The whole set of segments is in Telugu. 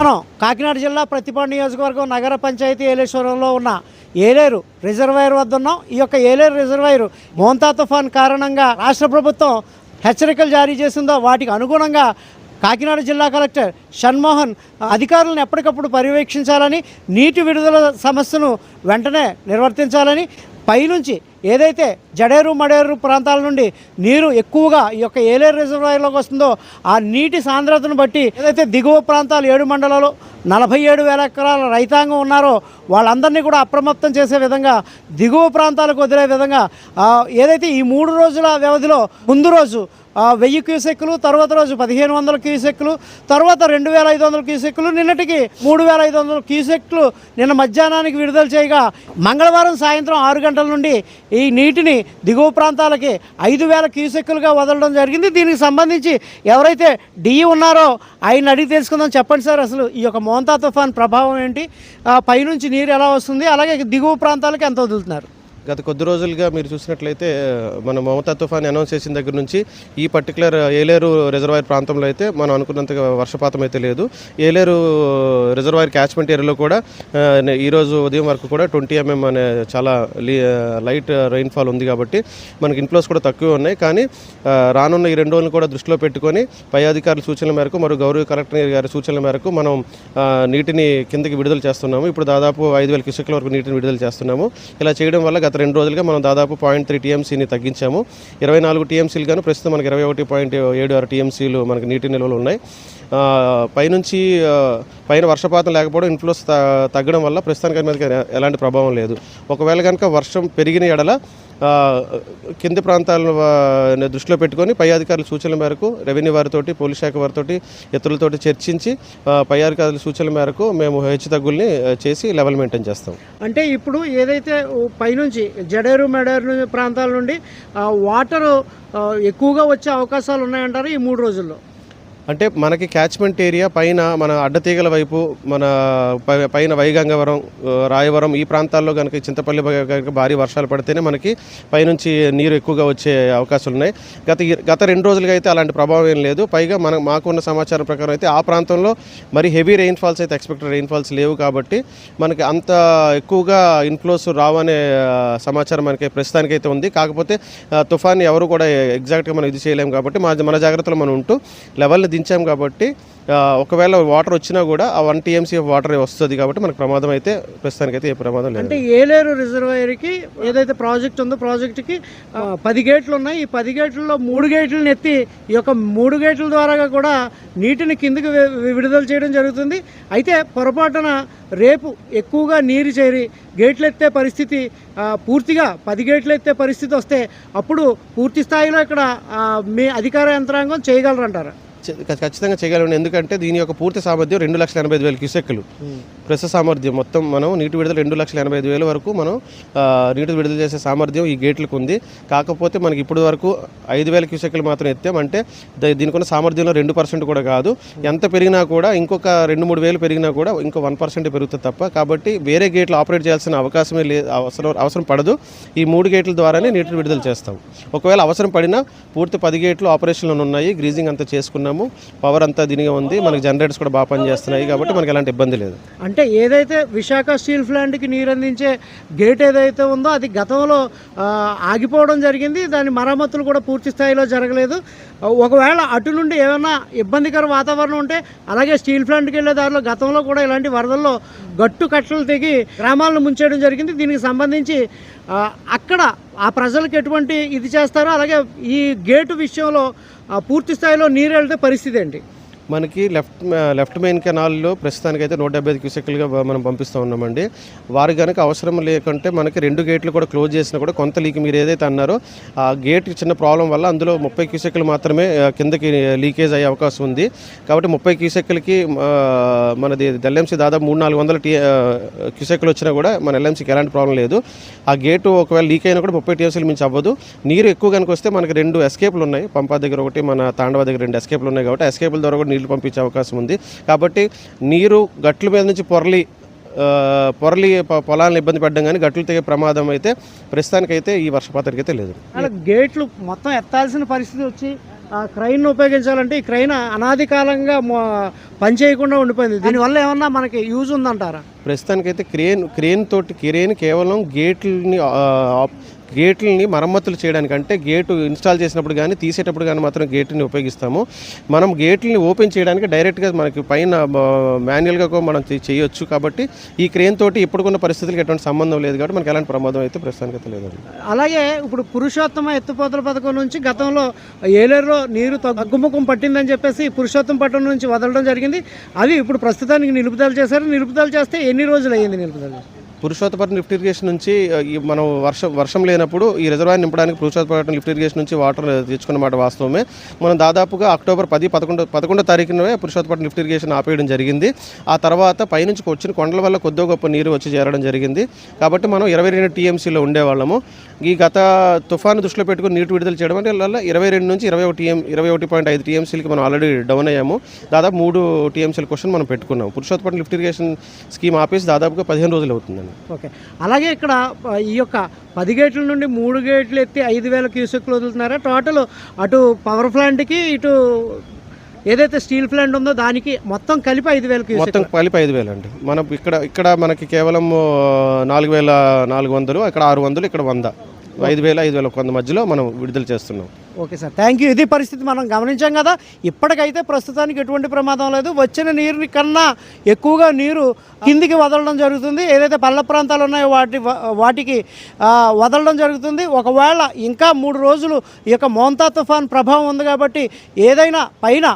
మనం కాకినాడ జిల్లా ప్రతిపాడు నియోజకవర్గం నగర పంచాయతీ ఏలేశ్వరంలో ఉన్న ఏలేరు రిజర్వాయర్ వద్ద ఉన్నాం. ఈ యొక్క ఏలేరు రిజర్వాయర్ మోంతా తుఫాన్ కారణంగా రాష్ట్ర ప్రభుత్వం హెచ్చరికలు జారీ చేసిందో వాటికి అనుగుణంగా కాకినాడ జిల్లా కలెక్టర్ షణ్మోహన్ అధికారులను ఎప్పటికప్పుడు పర్యవేక్షించాలని నీటి విడుదల సమస్యను వెంటనే నిర్వర్తించాలని పైనుంచి ఏదైతే జడేరు మడేరు ప్రాంతాల నుండి నీరు ఎక్కువగా ఈ యొక్క ఏలేరు రిజర్వాయర్లోకి వస్తుందో ఆ నీటి సాంద్రతను బట్టి ఏదైతే దిగువ ప్రాంతాలు ఏడు మండలాలు నలభై ఏడు వేల ఎకరాల రైతాంగం ఉన్నారో వాళ్ళందరినీ కూడా అప్రమత్తం చేసే విధంగా దిగువ ప్రాంతాలకు వదిలే విధంగా ఏదైతే ఈ మూడు రోజుల వ్యవధిలో ముందు రోజు వెయ్యి క్యూసెక్కులు తర్వాత రోజు పదిహేను వందల క్యూసెక్కులు తర్వాత రెండు వేల ఐదు వందల క్యూసెక్కులు నిన్నటికి మూడు వేల ఐదు వందల క్యూసెక్లు నిన్న మధ్యాహ్నానికి విడుదల చేయగా మంగళవారం సాయంత్రం ఆరు గంటల నుండి ఈ నీటిని దిగువ ప్రాంతాలకి ఐదు వేల క్యూసెక్కులుగా వదలడం జరిగింది. దీనికి సంబంధించి ఎవరైతే డిఈ ఉన్నారో ఆయన అడిగి తెలుసుకుందాం. చెప్పండి సార్ అసలు ఈ యొక్క మోంతా తుఫాన్ ప్రభావం ఏంటి? పైనుంచి నీరు ఎలా వస్తుంది? అలాగే దిగువ ప్రాంతాలకి ఎంత వదులుతున్నారు? గత కొద్ది రోజులుగా మీరు చూసినట్లయితే మన మమతా తుఫాన్ అనౌన్స్ చేసిన దగ్గర నుంచి ఈ పర్టికులర్ ఏలేరు రిజర్వాయర్ ప్రాంతంలో అయితే మనం అనుకున్నంతగా వర్షపాతం అయితే లేదు. ఏలేరు రిజర్వాయర్ క్యాచ్మెంట్ ఏరియాలో కూడా ఈరోజు ఉదయం వరకు కూడా ట్వంటీ ఎంఎం అనే చాలా లీ- లైట్ రెయిన్ఫాల్ ఉంది కాబట్టి మనకి ఇన్ఫ్లోస్ కూడా తక్కువ ఉన్నాయి. కానీ రానున్న ఈ రెండు రోజులు కూడా దృష్టిలో పెట్టుకొని పై అధికారుల సూచనల మేరకు మరియు గౌరవ కలెక్టర్ గారి సూచనల మేరకు మనం నీటిని కిందకి విడుదల చేస్తున్నాము. ఇప్పుడు దాదాపు ఐదు వేల క్యూసెక్ల వరకు నీటిని విడుదల చేస్తున్నాము. ఇలా చేయడం వల్ల గత రెండు రోజులుగా మనం దాదాపు పాయింట్ త్రీ టీఎంసీని తగ్గించాము. ఇరవై నాలుగు టీఎంసీలు కానీ ప్రస్తుతం మనకి ఇరవై ఒకటి పాయింట్ ఏడు ఆరు టీఎంసీలు మనకి నీటి నిల్వలు ఉన్నాయి. పైనుంచి పైన వర్షపాతం లేకపోవడం ఇన్ఫ్లోస్ త- తగ్గడం వల్ల ప్రస్తుతానికి మీద ఎలాంటి ప్రభావం లేదు. ఒకవేళ కనుక వర్షం పెరిగిన ఎడల కింది ప్రాంతాలను దృష్టిలో పెట్టుకొని పై అధికారుల సూచనల మేరకు రెవెన్యూ వారితోటి పోలీస్ శాఖ వారితోటి ఇతరులతోటి చర్చించి పై అధికారుల సూచనల మేరకు మేము హెచ్చు తగ్గుల్ని చేసి లెవెల్ మెయింటైన్ చేస్తాం. అంటే ఇప్పుడు ఏదైతే పైనుంచి జడేరు మెడేరు ప్రాంతాల నుండి వాటర్ ఎక్కువగా వచ్చే అవకాశాలు ఉన్నాయంటారు ఈ మూడు రోజుల్లో? అంటే మనకి క్యాచ్మెంట్ ఏరియా పైన మన అడ్డతీగల వైపు మన పై- పైన వైగంగవరం రాయవరం ఈ ప్రాంతాల్లో కనుక చింతపల్లి కనుక భారీ వర్షాలు పడితేనే మనకి పైనుంచి నీరు ఎక్కువగా వచ్చే అవకాశాలు ఉన్నాయి గత గత రెండు రోజులుగా అయితే అలాంటి ప్రభావం ఏం లేదు. పైగా మన మాకున్న సమాచారం ప్రకారం అయితే ఆ ప్రాంతంలో మరి హెవీ రెయిన్ఫాల్స్ అయితే ఎక్స్పెక్టెడ్ రెయిన్ఫాల్స్ లేవు కాబట్టి మనకి అంత ఎక్కువగా ఇన్ఫ్లోస్ రావనే సమాచారం మనకి ప్రస్తుతానికి అయితే ఉంది. కాకపోతే తుఫాన్ ఎవరు కూడా ఎగ్జాక్ట్గా మనం ఇది చేయలేము కాబట్టి మా మన జాగ్రత్తలో మనం ఉంటూ లెవెల్ని దించాం కాబట్టి ఒకవేళ వాటర్ వచ్చినా కూడా ఆ వన్ టీఎంసీ ఆఫ్ వాటర్ వస్తుంది కాబట్టి మనకు ప్రమాదం అయితే ప్రస్తుతానికి అయితే ఏ ప్రమాదం లేదు. అంటే ఏలేరు రిజర్వాయర్కి ఏదైతే ప్రాజెక్ట్ ఉందో ప్రాజెక్టుకి పది గేట్లు ఉన్నాయి. ఈ పది గేట్లలో మూడు గేట్లను ఎత్తి ఈ యొక్క మూడు గేట్ల ద్వారా కూడా నీటిని కిందకి విడుదల చేయడం జరుగుతుంది. అయితే పొరపాటున రేపు ఎక్కువగా నీరు చేరి గేట్లు ఎత్తే పరిస్థితి పూర్తిగా పది గేట్లు ఎత్తే పరిస్థితి వస్తే అప్పుడు పూర్తి స్థాయిలో ఇక్కడ మీ అధికార యంత్రాంగం చేయగలరంటారా? ఖచ్చితంగా చేయగలను. ఎందుకంటే దీని యొక్క పూర్తి సామర్థ్యం రెండు లక్షల ఎనభై ఐదు వేల క్యూసెక్లు ప్రస్తుత సామర్థ్యం. మొత్తం మనం నీటి విడుదల రెండు లక్షల ఎనభై ఐదు వేల వరకు మనం నీటి విడుదల చేసే సామర్థ్యం ఈ గేట్లకు ఉంది. కాకపోతే మనకి ఇప్పుడు వరకు ఐదు వేల క్యూసెక్లు మాత్రం ఎత్తాం అంటే ద- దీనికి సామర్థ్యంలో రెండు పర్సెంట్ కూడా కాదు. ఎంత పెరిగినా కూడా ఇంకొక రెండు మూడు వేలు పెరిగినా కూడా ఇంకో వన్ పర్సెంట్ పెరుగుతుంది తప్ప. కాబట్టి వేరే గేట్లు ఆపరేట్ చేయాల్సిన అవకాశమే లేదు అవసరం అవసరం పడదు. ఈ మూడు గేట్ల ద్వారానే నీటిని విడుదల చేస్తాం. ఒకవేళ అవసరం పడినా పూర్తి పది గేట్లు ఆపరేషన్లో ఉన్నాయి. గ్రీజింగ్ అంతా చేసుకున్నాము. పవర్ అంతా దీనిగా ఉంది. మనకి జనరేటర్స్ కూడా బాగా పనిచేస్తున్నాయి కాబట్టి మనకి ఎలాంటి ఇబ్బంది లేదు. అంటే ఏదైతే విశాఖ స్టీల్ ప్లాంట్కి నీరు అందించే గేట్ ఏదైతే ఉందో అది గతంలో ఆగిపోవడం జరిగింది. దాని మరమ్మతులు కూడా పూర్తి స్థాయిలో జరగలేదు. ఒకవేళ అటు నుండి ఏమైనా ఇబ్బందికర వాతావరణం ఉంటే అలాగే స్టీల్ ప్లాంట్కి వెళ్ళే దారిలో గతంలో కూడా ఇలాంటి వరదల్లో గట్టు కట్టలు తెగి గ్రామాలను ముంచేయడం జరిగింది. దీనికి సంబంధించి అక్కడ ఆ ప్రజలకు ఎటువంటి ఇది చేస్తారో అలాగే ఈ గేటు విషయంలో పూర్తి స్థాయిలో నీరు వెళ్తే పరిస్థితి ఏంటి? మనకి లెఫ్ట్ లెఫ్ట్ మెయిన్ కెనాల్లో ప్రస్తుతానికి అయితే నూట డెబ్బై ఐదు క్యూసెక్లుగా మనం పంపిస్తూ ఉన్నామండి. వారు కనుక అవసరం లేకుంటే మనకి రెండు గేట్లు కూడా క్లోజ్ చేసినా కూడా కొంత లీక్ మీరు ఏదైతే అన్నారో ఆ గేట్ చిన్న ప్రాబ్లం వల్ల అందులో ముప్పై క్యూసెక్లు మాత్రమే కిందకి లీకేజ్ అయ్యే అవకాశం ఉంది. కాబట్టి ముప్పై క్యూసెక్లకి మనది ఎల్ఎంసీ దాదాపు మూడు నాలుగు వందల టీ క్యూసెక్లు వచ్చినా కూడా మన ఎల్ఎంసీకి ఎలాంటి ప్రాబ్లం లేదు. ఆ గేటు ఒకవేళ లీక్ అయినా కూడా ముప్పై టీఎంసీలు మించి అవ్వదు. నీరు ఎక్కువ కనుక వస్తే మనకి రెండు ఎస్కేప్లు ఉన్నాయి. పంపా దగ్గర ఒకటి మన తాండవ దగ్గర రెండు ఎస్కేప్లు ఉన్నాయి కాబట్టి ఎస్కేపుల ద్వారా కూడా నీళ్ళు పంపించే అవకాశం ఉంది. కాబట్టి నీరు గట్ల మీద నుంచి పొరలి పొరలి పొలాలను ఇబ్బంది పడడం కానీ గట్లు తెగే ప్రమాదం అయితే ప్రస్తుతానికైతే ఈ వర్షపాతానికి అయితే లేదు. అలా గేట్లు మొత్తం ఎత్తాల్సిన పరిస్థితి వచ్చి ఆ క్రైన్ ఉపయోగించాలంటే ఈ క్రైన్ అనాది కాలంగా పనిచేయకుండా ఉండిపోయింది. దీనివల్ల ఏమన్నా మనకి యూజ్ ఉందంటారా? ప్రస్తుతానికైతే క్రేన్ క్రేన్ తోటి క్రేన్ కేవలం గేట్లని గేట్లని మరమ్మతులు చేయడానికంటే గేటు ఇన్స్టాల్ చేసినప్పుడు కానీ తీసేటప్పుడు కానీ మాత్రం గేట్ని ఉపయోగిస్తాము. మనం గేట్లని ఓపెన్ చేయడానికి డైరెక్ట్గా మనకి పైన మాన్యువల్గా మనం చేయొచ్చు కాబట్టి ఈ క్రేన్ తోటి ఇప్పుడున్న పరిస్థితులకు ఎటువంటి సంబంధం లేదు కాబట్టి మనకి ఎలాంటి ప్రమాదం అయితే ప్రస్తుతానికి లేదండి. అలాగే ఇప్పుడు పురుషోత్తమ ఎత్తుపోతల పథకం నుంచి గతంలో ఏలేరులో నీరు తగ్గుముఖం పట్టిందని చెప్పేసి పురుషోత్తమ పట్టణం నుంచి వదలడం జరిగింది. అది ఇప్పుడు ప్రస్తుతానికి నిలుపుదల చేశారు. నిలుపుదల చేస్తే ఎన్ని రోజులు అయ్యింది నిలుపుదల? పురుషోత్తపట్నం లిఫ్ట్ ఇరిగేషన్ నుంచి ఈ మనం వర్షం వర్షం లేనప్పుడు ఈ రిజర్వాయర్ నింపడానికి పురుషోత్తపట్నం లిఫ్ట్ ఇరిగేషన్ నుంచి వాటర్ తెచ్చుకున్నమాట వాస్తవమే. మనం దాదాపుగా అక్టోబర్ పది పదకొండు పదకొండో తారీఖునే పురుషోత్తపట్నం లిఫ్ట్ ఇరిగేషన్ ఆపేయడం జరిగింది. ఆ తర్వాత పైనుంచి వచ్చిన కొండల వల్ల కొద్దిగా గొప్ప నీరు వచ్చి చేరడం జరిగింది. కాబట్టి మనం ఇరవై రెండు టీఎంసీలో ఉండేవాళ్ళము. ఈ గత తుఫాను దృష్టిలో పెట్టుకుని నీటి విడుదల చేయడం వల్ల ఇరవై రెండు నుంచి ఇరవై ఒకటి ఇరవై ఒకటి పాయింట్ ఐదు టీఎంసీలకి మనం ఆల్రెడీ డౌన్ అయ్యాము. దాదాపు మూడు టీఎంసీల క్వశ్చన్ మనం పెట్టుకున్నాం. పురుషోత్తపట్నం లిఫ్ట్ ఇరిగేషన్ స్కీమ్ ఆపేసి దాదాపుగా పదిహేను రోజులు అవుతుందండి. ఓకే. అలాగే ఇక్కడ ఈ యొక్క పది గేట్ల నుండి మూడు గేట్లు ఎత్తి ఐదు వేల క్యూసెక్లు వదులుతున్నారా? టోటల్ అటు పవర్ ప్లాంట్కి ఇటు ఏదైతే స్టీల్ ప్లాంట్ ఉందో దానికి మొత్తం కలిపి ఐదు వేల క్యూసెక్ మొత్తం కలిపి ఐదు వేలు అండి. మనం ఇక్కడ ఇక్కడ మనకి కేవలం నాలుగు వేల నాలుగు వందలు ఇక్కడ ఆరు వందలు ఇక్కడ వంద. ఐదు వేల ఐదు వేల కొంత మధ్యలో మనం విడుదల చేస్తున్నాం. Okay sir. థ్యాంక్ యూ ఇది పరిస్థితి మనం గమనించాం కదా. ఇప్పటికైతే ప్రస్తుతానికి ఎటువంటి ప్రమాదం లేదు. వచ్చిన నీరుని కన్నా ఎక్కువగా నీరు కిందికి వదలడం జరుగుతుంది. ఏదైతే పల్లె ప్రాంతాలు ఉన్నాయో వాటి వాటికి వదలడం జరుగుతుంది. ఒకవేళ ఇంకా మూడు రోజులు ఈ యొక్క మోంతా తుఫాన్ ప్రభావం ఉంది కాబట్టి ఏదైనా పైన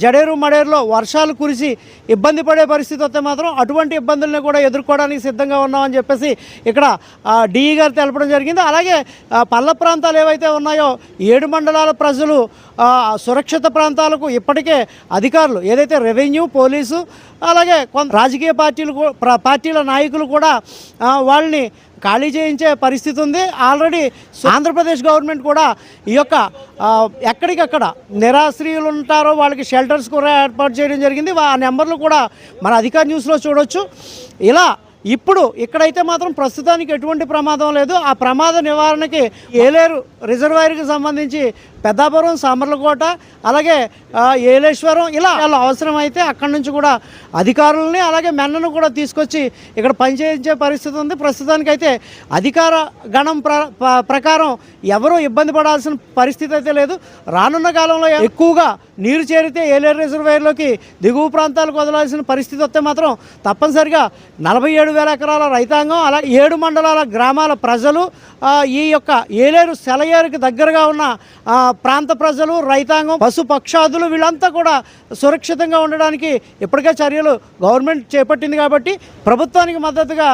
జడేరు మడేరులో వర్షాలు కురిసి ఇబ్బంది పడే పరిస్థితి వస్తే మాత్రం అటువంటి ఇబ్బందుల్ని కూడా ఎదుర్కోవడానికి సిద్ధంగా ఉన్నామని చెప్పేసి ఇక్కడ డిఈ గారు తెలపడం జరిగింది. అలాగే పల్ల ప్రాంతాలు ఏవైతే ఉన్నాయో ఏడు మండలాల ప్రజలు సురక్షిత ప్రాంతాలకు ఇప్పటికే అధికారులు ఏదైతే రెవెన్యూ పోలీసు అలాగే కొంత రాజకీయ పార్టీలు పార్టీల నాయకులు కూడా వాళ్ళని ఖాళీ చేయించే పరిస్థితి ఉంది. ఆల్రెడీ ఆంధ్రప్రదేశ్ గవర్నమెంట్ కూడా ఈ యొక్క ఎక్కడికక్కడ నిరాశ్రయులు ఉంటారో వాళ్ళకి షెల్టర్స్ కూడా ఏర్పాటు చేయడం జరిగింది. ఆ నెంబర్లు కూడా మన అధికార న్యూస్లో చూడొచ్చు. ఇలా ఇప్పుడు ఇక్కడైతే మాత్రం ప్రస్తుతానికి ఎటువంటి ప్రమాదం లేదు. ఆ ప్రమాద నివారణకి ఏలేరు రిజర్వాయర్కి సంబంధించి పెద్దాపురం సామర్లకోట అలాగే ఏలేశ్వరం ఇలా వాళ్ళు అవసరమైతే అక్కడి నుంచి కూడా అధికారులని అలాగే మెన్నను కూడా తీసుకొచ్చి ఇక్కడ పనిచేయించే పరిస్థితి ఉంది. ప్రస్తుతానికి అయితే అధికార గణం ప్ర ప్రకారం ఎవరూ ఇబ్బంది పడాల్సిన పరిస్థితి అయితే లేదు. రానున్న కాలంలో ఎక్కువగా నీరు చేరితే ఏలేరు రిజర్వాయర్లోకి దిగువ ప్రాంతాలకు వదలాల్సిన పరిస్థితి వస్తే మాత్రం తప్పనిసరిగా నలభై ఏడు వేల ఎకరాల రైతాంగం అలా ఏడు మండలాల గ్రామాల ప్రజలు ఈ యొక్క ఏలేరు సెలయేరుకి దగ్గరగా ఉన్న ప్రాంత ప్రజలు రైతాంగం పశు పక్షాదులు వీళ్ళంతా కూడా సురక్షితంగా ఉండడానికి ఇప్పటికే చర్యలు గవర్నమెంట్ చేపట్టింది కాబట్టి ప్రభుత్వానికి మద్దతుగా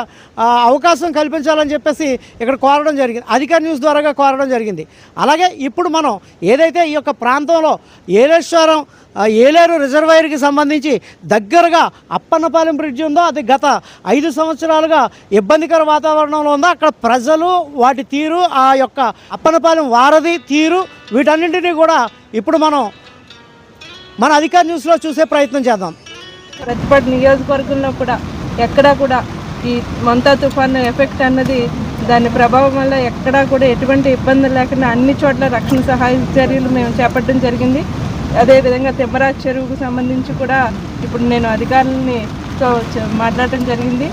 అవకాశం కల్పించాలని చెప్పేసి ఇక్కడ కోరడం జరిగింది. అధికార న్యూస్ ద్వారాగా కోరడం జరిగింది. అలాగే ఇప్పుడు మనం ఏదైతే ఈ యొక్క ప్రాంతంలో ఏలేశ్వరం ఏలేరు రిజర్వాయర్కి సంబంధించి దగ్గరగా అప్పన్నపాలెం బ్రిడ్జ్ ఉందో అది గత ఐదు సంవత్సరాలుగా ఇబ్బందికర వాతావరణంలో ఉందో అక్కడ ప్రజలు వాటి తీరు ఆ యొక్క అప్పన్నపాలెం వారధి తీరు వీటన్నింటినీ కూడా ఇప్పుడు మనం మన అధికార న్యూస్లో చూసే ప్రయత్నం చేద్దాం. ప్రతిపాటి నియోజకవర్గంలో కూడా ఎక్కడా కూడా ఈ మంతా తుఫాను ఎఫెక్ట్ అన్నది దాని ప్రభావం వల్ల ఎక్కడా కూడా ఎటువంటి ఇబ్బందులు లేకుండా అన్ని చోట్ల రక్షణ సహాయ చర్యలు మేము చేపట్టడం జరిగింది. అదేవిధంగా తిమ్మరాజ్ చెరువుకు సంబంధించి కూడా ఇప్పుడు నేను అధికారులని మాట్లాడటం జరిగింది.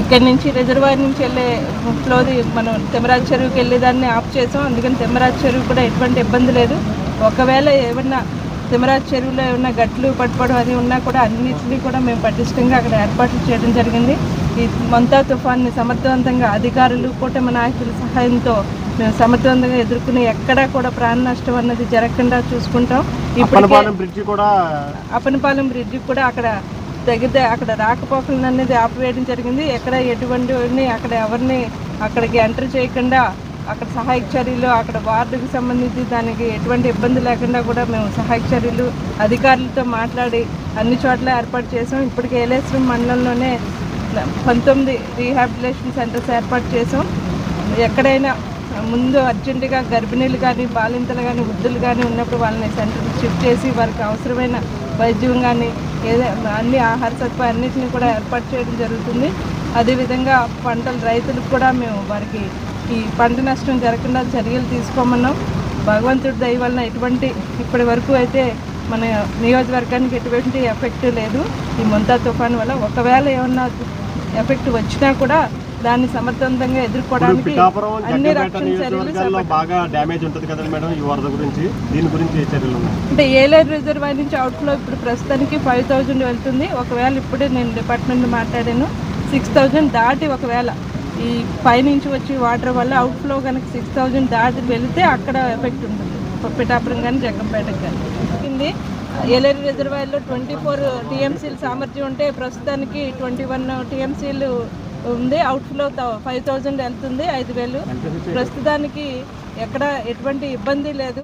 ఇక్కడి నుంచి రిజర్వాయర్ నుంచి వెళ్ళే ఫ్లోది మనం తిమ్మరాజ్ చెరువుకి వెళ్ళేదాన్ని ఆఫ్ చేసాం. అందుకని తిమ్మరాజ్ చెరువు కూడా ఎటువంటి ఇబ్బంది లేదు. ఒకవేళ ఏమన్నా తిమ్మరాజ్ చెరువులో ఏమన్నా గట్లు పట్టుకోవడం అది ఉన్నా కూడా అన్నింటినీ కూడా మేము పటిష్టంగా అక్కడ ఏర్పాట్లు చేయడం జరిగింది. ఈ మంతా తుఫాన్ని సమర్థవంతంగా అధికారులు కూటమి నాయకుల సహాయంతో మేము సమర్థవంతంగా ఎదుర్కొని ఎక్కడా కూడా ప్రాణ నష్టం అన్నది జరగకుండా చూసుకుంటాం. ఇప్పటికే బ్రిడ్జి కూడా అప్పనపాలెం బ్రిడ్జి కూడా అక్కడ తగితే అక్కడ రాకపోకలను అనేది ఆపివేయడం జరిగింది. ఎక్కడ ఎటువంటి అక్కడ ఎవరిని అక్కడికి ఎంటర్ చేయకుండా అక్కడ సహాయక చర్యలు అక్కడ వార్డుకి సంబంధించి దానికి ఎటువంటి ఇబ్బంది లేకుండా కూడా మేము సహాయక చర్యలు అధికారులతో మాట్లాడి అన్ని చోట్ల ఏర్పాటు చేసాం. ఇప్పటికి ఏలేశ్వరం మండలంలోనే పంతొమ్మిది రీహాబిలిటేషన్ సెంటర్స్ ఏర్పాటు చేసాం. ఎక్కడైనా ముందు అర్జెంటుగా గర్భిణీలు కానీ బాలింతలు కానీ వృద్ధులు కానీ ఉన్నప్పుడు వాళ్ళని సెంటర్కి షిఫ్ట్ చేసి వారికి అవసరమైన వైద్యం కానీ ఏదో అన్ని ఆహార సదుపాయాలు కూడా ఏర్పాటు చేయడం జరుగుతుంది. అదేవిధంగా పంటలు రైతులకు కూడా మేము వారికి ఈ పంట నష్టం జరగకుండా చర్యలు తీసుకోమన్నాం. భగవంతుడి దయ వలన ఎటువంటి ఇప్పటి వరకు అయితే మన నియోజకవర్గానికి ఎటువంటి ఎఫెక్ట్ లేదు. ఈ ముంతా తుఫాన్ వల్ల ఒకవేళ ఏమన్నా ఎఫెక్ట్ వచ్చినా కూడా దాన్ని సమర్థవంతంగా ఎదుర్కోవడానికి అన్ని రక్షణ చర్యలు బాగా డ్యామేజ్ ఉంటుంది కదండి మేడం ఈ వరద గురించి? దీని గురించి చర్యలు అంటే ఏలేరు రిజర్వాయర్ నుంచి అవుట్ఫ్లో ఇప్పుడు ప్రస్తుతానికి ఫైవ్ థౌజండ్ వెళ్తుంది. ఒకవేళ ఇప్పుడే నేను డిపార్ట్మెంట్ మాట్లాడాను సిక్స్ థౌజండ్ దాటి ఒకవేళ ఈ పైనుంచి వచ్చి వాటర్ వల్ల అవుట్ఫ్లో కనుక సిక్స్ థౌజండ్ దాటి వెళితే అక్కడ ఎఫెక్ట్ ఉంటుంది. పిఠాపురం కానీ జగ్గంపేటకు కానీ. కింది ఏలేరు రిజర్వాయర్లో ట్వంటీ ఫోర్ టీఎంసీలు సామర్థ్యం ఉంటే ప్రస్తుతానికి ట్వంటీ వన్ టీఎంసీలు ఉంది. అవుట్ఫ్లో ఫైవ్ థౌజండ్ వెళ్తుంది ఐదు వేలు. ప్రస్తుతానికి ఎక్కడ ఎటువంటి ఇబ్బంది లేదు.